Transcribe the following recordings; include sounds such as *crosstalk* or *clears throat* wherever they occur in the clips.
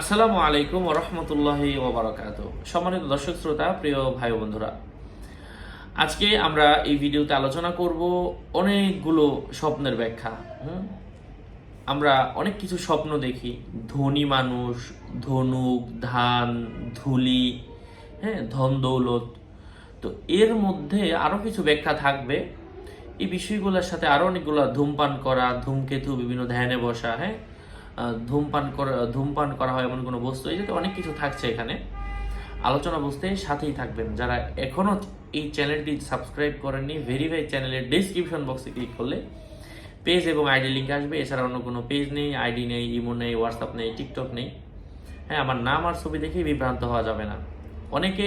আসসালামু আলাইকুম রহমতুল্লাহি ওবরাকাত সম্মানিত দর্শক শ্রোতা, প্রিয় ভাই বন্ধুরা, আজকে আমরা এই ভিডিওতে আলোচনা করব অনেকগুলো স্বপ্নের ব্যাখ্যা? আমরা অনেক কিছু স্বপ্ন দেখি, ধনী মানুষ, ধনুক, ধান, ধুলি হ্যাঁ ধন দৌলত। তো এর মধ্যে আরও কিছু ব্যাখ্যা থাকবে। এই বিষয়গুলোর সাথে আরও অনেকগুলো ধূমপান করা, ধূমকেতু, বিভিন্ন ধ্যানে বসা হ্যাঁ? ধূমপান করা ধূমপান করা হয় এমন কোনো বস্তু। এই যাতে অনেক কিছু থাকছে এখানে। আলোচনা বুঝতে সাথেই থাকবেন। যারা এখনও এই চ্যানেলটি সাবস্ক্রাইব করেননি ভেরিফাই চ্যানেলের ডিসক্রিপশন বক্সে ক্লিক করলে পেজ এবং আইডি লিঙ্ক আসবে। এছাড়া অন্য কোনো পেজ নেই আইডি নেই ইমো নেই হোয়াটসঅ্যাপ নেই টিকটক নেই। হ্যাঁ আমার নাম আর ছবি দেখেই বিভ্রান্ত হওয়া যাবে না। অনেকে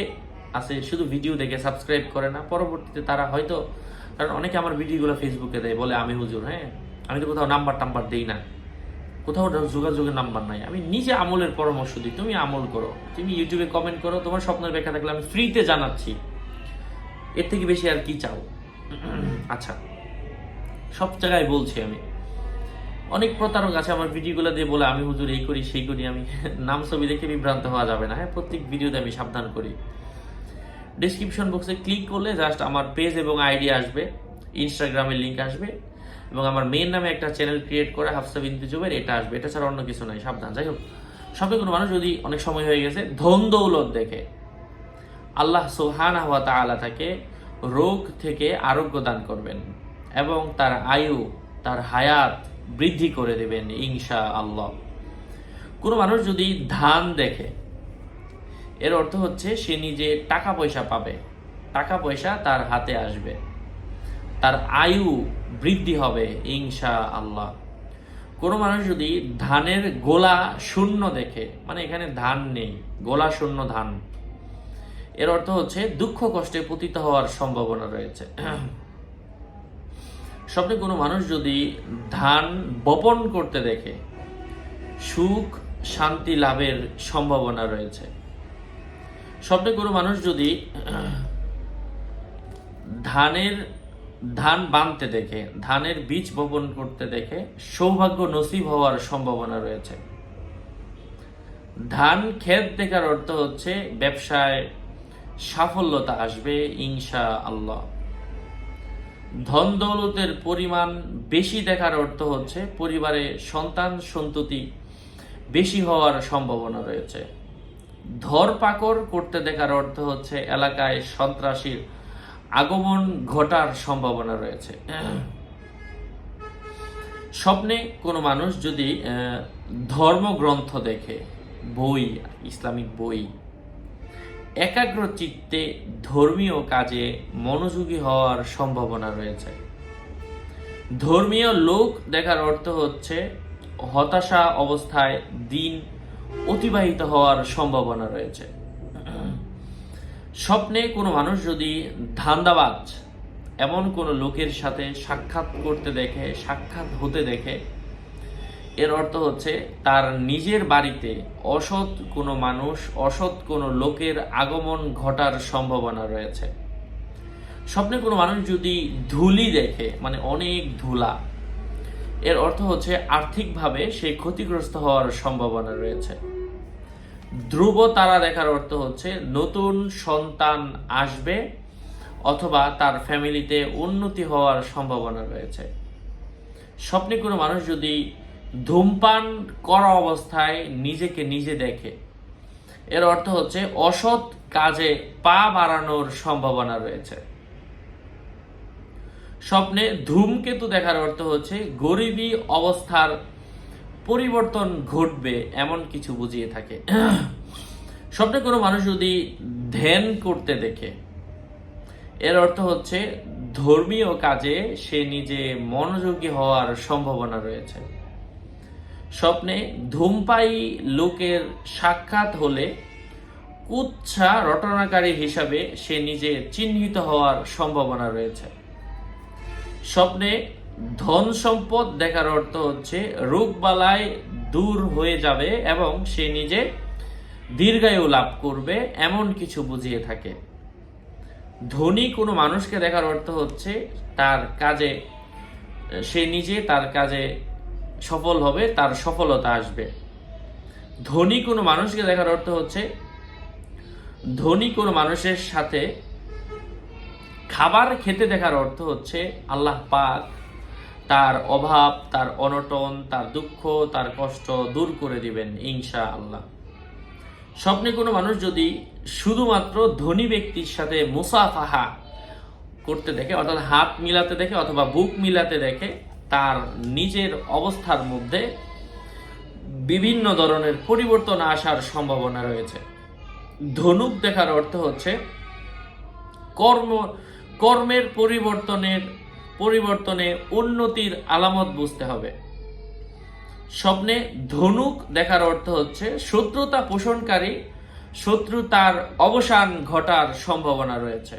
আছে, শুধু ভিডিও দেখে সাবস্ক্রাইব করে না, পরবর্তীতে তারা হয়তো, কারণ অনেকে আমার ভিডিওগুলো ফেসবুকে দেয়, বলে, আমি হুজুর হ্যাঁ? আমি তো কোথাও নাম্বার টাম্বার দিই না। কোথাও যোগাযোগের নাম্বার নাই। আমি নিজে আমলের পরামর্শ দিই। তুমি আমল করো। তুমি ইউটিউবে কমেন্ট করো, তোমার স্বপ্নের ব্যাখ্যা থাকলে আমি ফ্রিতে জানাচ্ছি। এর থেকে বেশি আর কি চাও? *clears throat* আচ্ছা। সব জায়গায় বলছি আমি। অনেক প্রতারক আছে আমার ভিডিওগুলো দিয়ে বলে, আমি হুজুর এই করি, সেই করি, আমি *laughs* নাম ছবি দেখে বিভ্রান্ত হওয়া যাবে না। হ্যাঁ প্রত্যেক ভিডিওতে আমি সাবধান করি। ডিসক্রিপশন বক্সে ক্লিক করলে জাস্ট আমার পেজ এবং আইডি আসবে। ইনস্টাগ্রামের লিংক আসবে। এবং আমার মেন নামে একটা চ্যানেল ক্রিয়েট করে হাফসা বিনতে জুবের এটা আসবে। এটা ছাড়া অন্য কিছু নাই, সাবধান। যাই হোক, সবে কোনো মানুষ যদি অনেক সময় হয়ে গেছে, ধন দৌলত দেখে, আল্লাহ সুহান তাআলা তাকে রোগ থেকে আরোগ্য দান করবেন এবং তার আয়ু, তার হায়াত বৃদ্ধি করে দেবেন ইনশা আল্লাহ কোনো মানুষ যদি ধান দেখে, এর অর্থ হচ্ছে সে নিজে টাকা পয়সা পাবে, টাকা পয়সা তার হাতে আসবে। তার আয়ু বৃদ্ধি হবে ইনশা আল্লাহ কোনো মানুষ যদি ধানের গোলা শূন্য দেখে মানে এখানে ধান নেই, গোলা শূন্য ধান, এর অর্থ হচ্ছে দুঃখ কষ্টে পতিত হওয়ার সম্ভাবনা রয়েছে। *clears throat* স্বপ্নে কোনো মানুষ যদি ধান বপন করতে দেখে, সুখ, শান্তি লাভের সম্ভাবনা রয়েছে। স্বপ্নে কোনো মানুষ যদি *clears throat* ধানের ধান বানতে দেখে, ধানের বীজ বপন করতে দেখে সৌভাগ্য নসিব হওয়ার সম্ভাবনা রয়েছে। ধান ক্ষেত দেখার অর্থ হচ্ছে ব্যবসায় সাফল্যতা আসবে ইনশা আল্লাহ ধন দৌলতের পরিমাণ বেশি দেখার অর্থ হচ্ছে পরিবারে সন্তান সন্ততি বেশি হওয়ার সম্ভাবনা রয়েছে। ধরপাকড় করতে দেখার অর্থ হচ্ছে এলাকায় সন্ত্রাসীর আগমন ঘটার সম্ভাবনা রয়েছে। স্বপ্নে কোনো মানুষ যদি ধর্মগ্রন্থ দেখে, বই, ইসলামিক বই একাগ্র চিত্তে ধর্মীয় কাজে মনোযোগী হওয়ার সম্ভাবনা রয়েছে। ধর্মীয় লোক দেখার অর্থ হচ্ছে হতাশা অবস্থায় দিন অতিবাহিত হওয়ার সম্ভাবনা রয়েছে। স্বপ্নে কোনো মানুষ যদি ধান্দাবাজ, এমন কোনো লোকের সাথে সাক্ষাৎ করতে দেখে, সাক্ষাৎ হতে দেখে, এর অর্থ হচ্ছে তার নিজের বাড়িতে অসৎ কোনো মানুষ, অসৎ কোনো লোকের আগমন ঘটার সম্ভাবনা রয়েছে। স্বপ্নে কোনো মানুষ যদি ধুলি দেখে মানে অনেক ধুলা, এর অর্থ হচ্ছে আর্থিকভাবে সে ক্ষতিগ্রস্ত হওয়ার সম্ভাবনা রয়েছে। ধ্রুব তারা দেখার অর্থ হচ্ছে নতুন সন্তান আসবে অথবা তার ফ্যামিলিতে উন্নতি হওয়ার সম্ভাবনা রয়েছে। স্বপ্নে কোনো মানুষ যদি ধূমপান করা অবস্থায় নিজেকে নিজে দেখে, এর অর্থ হচ্ছে অসৎ কাজে পা বাড়ানোর সম্ভাবনা রয়েছে। স্বপ্নে ধূমকেতু দেখার অর্থ হচ্ছে গরিবী অবস্থার পরিবর্তন ঘটবে, এমন কিছু বুঝিয়ে থাকে। স্বপ্নে কোনো মানুষ যদি ধ্যান করতে দেখে, এর অর্থ হচ্ছে ধর্মীয় কাজে সে নিজে মনোযোগী হওয়ার সম্ভাবনা রয়েছে। স্বপ্নে ধূমপায়ী লোকের সাক্ষাৎ হলে কুচ্ছা রটনাকারী হিসাবে সে নিজে চিহ্নিত হওয়ার সম্ভাবনা রয়েছে। স্বপ্নে ধন সম্পদ দেখার অর্থ হচ্ছে রোগবালায় দূর হয়ে যাবে এবং সে নিজে দীর্ঘায়ু লাভ করবে, এমন কিছু বুঝিয়ে থাকে। ধনী কোনো মানুষকে দেখার অর্থ হচ্ছে তার কাজে, সে নিজে তার কাজে সফল হবে, তার সফলতা আসবে। ধনী কোনো মানুষকে দেখার অর্থ হচ্ছে ধনী কোনো মানুষের সাথে খাবার খেতে দেখার অর্থ হচ্ছে আল্লাহ পাক তার অভাব, তার অনটন, তার দুঃখ, তার কষ্ট দূর করে দিবেন ইনশা আল্লাহ স্বপ্নে কোনো মানুষ যদি শুধুমাত্র ধনী ব্যক্তির সাথে মুসাফাহা করতে দেখে, অর্থাৎ হাত মিলাতে দেখে অথবা বুক মিলাতে দেখে, তার নিজের অবস্থার মধ্যে বিভিন্ন ধরনের পরিবর্তন আসার সম্ভাবনা রয়েছে। ধনুক দেখার অর্থ হচ্ছে কর্ম, কর্মের পরিবর্তনের পরিবর্তনে উন্নতির আলামত বুঝতে হবে। স্বপ্নে ধনুক দেখার অর্থ হচ্ছে শত্রুতা পোষণকারী শত্রুতার অবসান ঘটার সম্ভাবনা রয়েছে।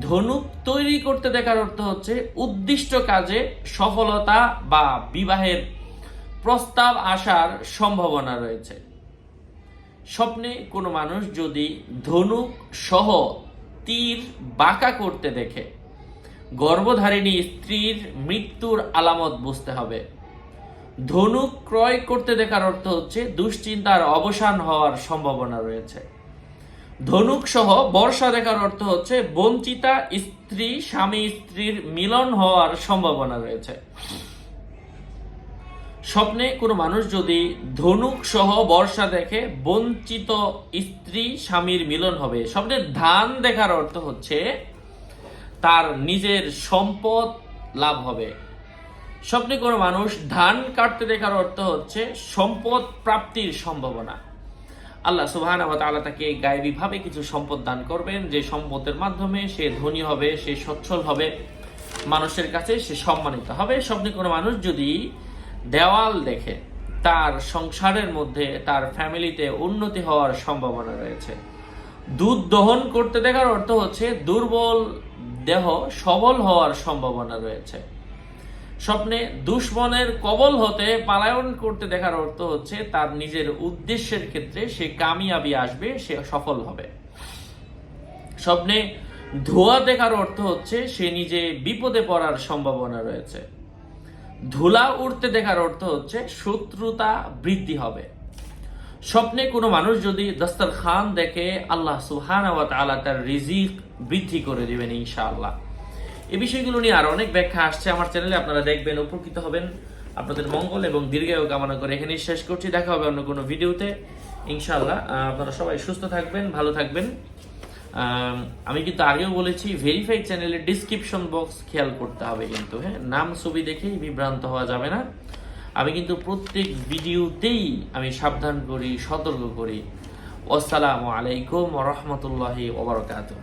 ধনুক তৈরি করতে দেখার অর্থ হচ্ছে উদ্দিষ্ট কাজে সফলতা বা বিবাহের প্রস্তাব আসার সম্ভাবনা রয়েছে। স্বপ্নে কোনো মানুষ যদি ধনুক সহ তীর বাঁকা করতে দেখে গর্ভধারিণী স্ত্রীর মৃত্যুর আলামত বুঝতে হবে। ধনুক ক্রয় করতে দেখার অর্থ হচ্ছে দুশ্চিন্তার অবসান হওয়ার সম্ভাবনা রয়েছে। ধনুক সহ বর্ষা দেখার অর্থ হচ্ছে বঞ্চিতা স্ত্রী, স্বামী স্ত্রীর মিলন হওয়ার সম্ভাবনা রয়েছে। স্বপ্নে কোনো মানুষ যদি ধনুক সহ বর্ষা দেখে বঞ্চিত স্ত্রী, স্বামীর মিলন হবে, স্বপ্নে ধান দেখার অর্থ হচ্ছে তার নিজের সম্পদ লাভ হবে। স্বপ্নে কোনো মানুষ ধান কাটতে দেখার অর্থ হচ্ছে সম্পদ প্রাপ্তির সম্ভাবনা। আল্লাহ সুবহান তাআলা তাকে গায়েবীভাবে কিছু সম্পদ দান করবেন, যে সম্পদের মাধ্যমে সে ধনী হবে, সে সচ্ছল হবে, মানুষের কাছে সে সম্মানিত হবে। স্বপ্নে কোনো মানুষ যদি দেওয়াল দেখে, তার সংসারের মধ্যে তার ফ্যামিলিতে উন্নতি হওয়ার সম্ভাবনা রয়েছে। দুধ দহন করতে দেখার অর্থ হচ্ছে দুর্বল দেহ সবল হওয়ার সম্ভাবনা রয়েছে। স্বপ্নে দুশ্মনের কবল হতে পালায়ন করতে দেখার অর্থ হচ্ছে তার নিজের উদ্দেশ্যের ক্ষেত্রে সে কামিয়াবি আসবে, সে সফল হবে। স্বপ্নে ধোয়া দেখার অর্থ হচ্ছে সে নিজে বিপদে পড়ার সম্ভাবনা রয়েছে। ধুলা উঠতে দেখার অর্থ হচ্ছে শত্রুতা বৃদ্ধি হবে। স্বপ্নে কোনো মানুষ যদি দস্তর খান দেখে, আল্লাহ সুহান আলা তার রিজিক বৃদ্ধি করে দিবেন ইনশাআল্লাহ। এই বিষয়গুলো নিয়ে আর অনেক ব্যাখ্যা আসছে। আমার চ্যানেলে আপনারা দেখবেন, উপকৃত হবেন। আপনাদের মঙ্গল এবং দীর্ঘায়ু কামনা করে এখানেই শেষ করছি। দেখা হবে অন্য কোনো ভিডিওতে। ইনশাআল্লাহ আপনারা সবাই সুস্থ থাকবেন, ভালো থাকবেন। আমি কিন্তু আগেও বলেছি ভেরিফাইড চ্যানেলের ডিসক্রিপশন বক্স খেয়াল করতে হবে কিন্তু হ্যাঁ? নাম, ছবি দেখেই বিভ্রান্ত হওয়া যাবে না। আমি কিন্তু প্রত্যেক ভিডিওতেই আমি সাবধান করি সতর্ক করি। আসসালামু আলাইকুম রহমতুল্লাহি ওবরকাতুহ